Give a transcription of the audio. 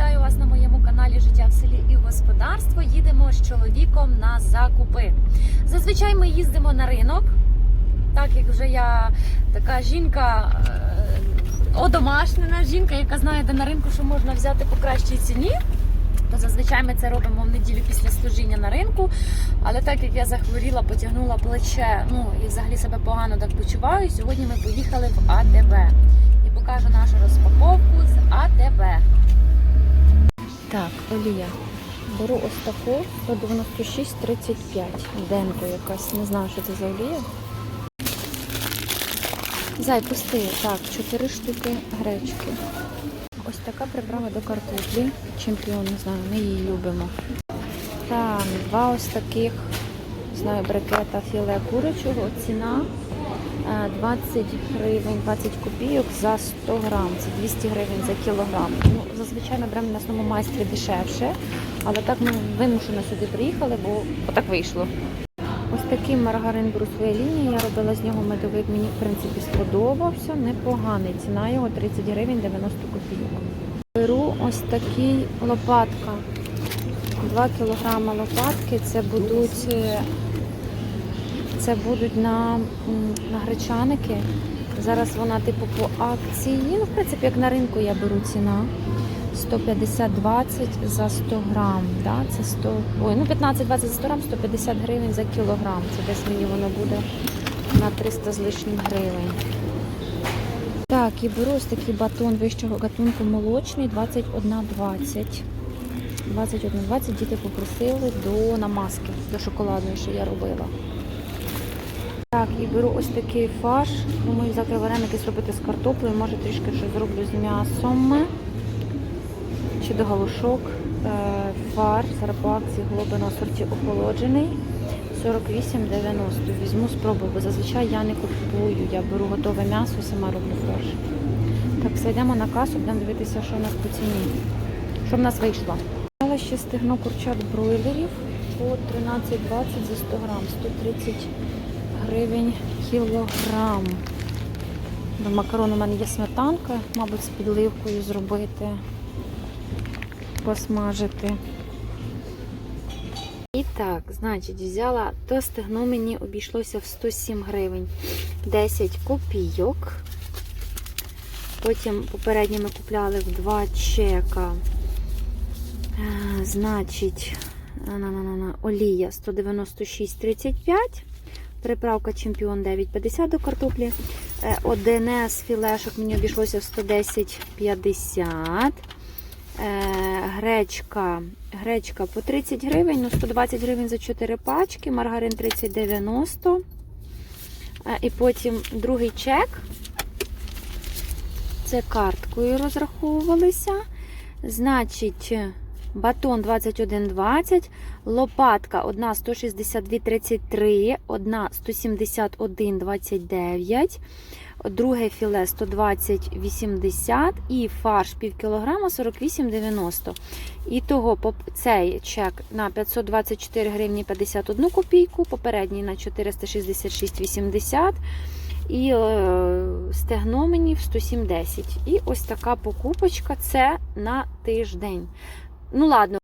Вітаю вас на моєму каналі Життя в селі і господарство. Їдемо з чоловіком на закупи. Зазвичай ми їздимо на ринок, так як вже я така жінка е, одомашнена, жінка, яка знає, де на ринку що можна взяти по кращій ціні. То зазвичай ми це робимо в неділю після служіння на ринку. Але так як я захворіла, потягнула плече, ну і взагалі себе погано так почуваю. Сьогодні ми поїхали в АТБ і покажу нашу розпаковку з АТБ. Так, олія. Беру ось таку 196,35. Денко якась. Не знаю, що це за олія. Зай, пусти. Так, 4 штуки гречки. Ось така приправа до картоплі. Чемпіон, не знаю, ми її любимо. Так, два ось таких, знаю, брикета філе курячого. Ціна 20 гривень, 20 копійок за 100 грам. Це 200 гривень за кілограм. Ну, зазвичай ми беремо на основному майстрі дешевше, але так ми вимушено сюди приїхали, бо отак вийшло. Ось такий маргарин беру своя лінія. Я робила з нього медовик. Мені в принципі сподобався. Непоганий. Ціна його 30 гривень 90 копійок. Беру ось такий лопатка. 2 кілограма лопатки. Це будуть, е, це будуть на, на гречаники. Зараз вона типу по акції. Ну, в принципі, як на ринку я беру ціна. 150-20 за 100 грам. Да? Це 100, ой, ну 15-20 за 100 грам, 150 гривень за кілограм. Це десь мені воно буде на 300 з лишнім гривень. Так, і беру ось такий батон вищого гатунку молочний 21,20. 21,20 діти попросили до намазки, до шоколадної, що я робила. Так, і беру ось такий фарш. Думаю, завтра вареники зробити з картоплею, може трішки щось зроблю з м'ясом чи до галушок. Е, Фарш по акції глобино сорті охолоджений. 48,90. Візьму спробую, бо зазвичай я не купую. Я беру готове м'ясо сама роблю фарш. Так, все йдемо на касу, будемо дивитися, що у нас по ціні. Що в нас вийшло? Взяла ще стегно курчат бройлерів по 13,20 за 100 грам, 130 гривень кілограм. До макарон у мене є сметанка, мабуть, з підливкою зробити посмажити. І так, значить, взяла то стегно мені обійшлося в 107 гривень 10 копійок. Потім попередньо ми купляли в два чека. Е, Значить, на-на-на-на, олія 196,35. Приправка чемпіон 9,50 до картоплі. Е, Одне з філешок мені обійшлося в 110,50. Е, гречка, гречка по 30 гривень, ну 120 гривень за 4 пачки, маргарин 30,90. Е, І потім другий чек. Це карткою розраховувалися. Значить, батон 21,20, лопатка одна 162,33, одна 171,29 друге філе 120,80 і фарш пів кілограма 48,90. І того цей чек на 524 гривні 51 копійку, попередній на 466,80 і е, стегно мені в 107,10. І ось така покупочка це на тиждень. Ну ладно.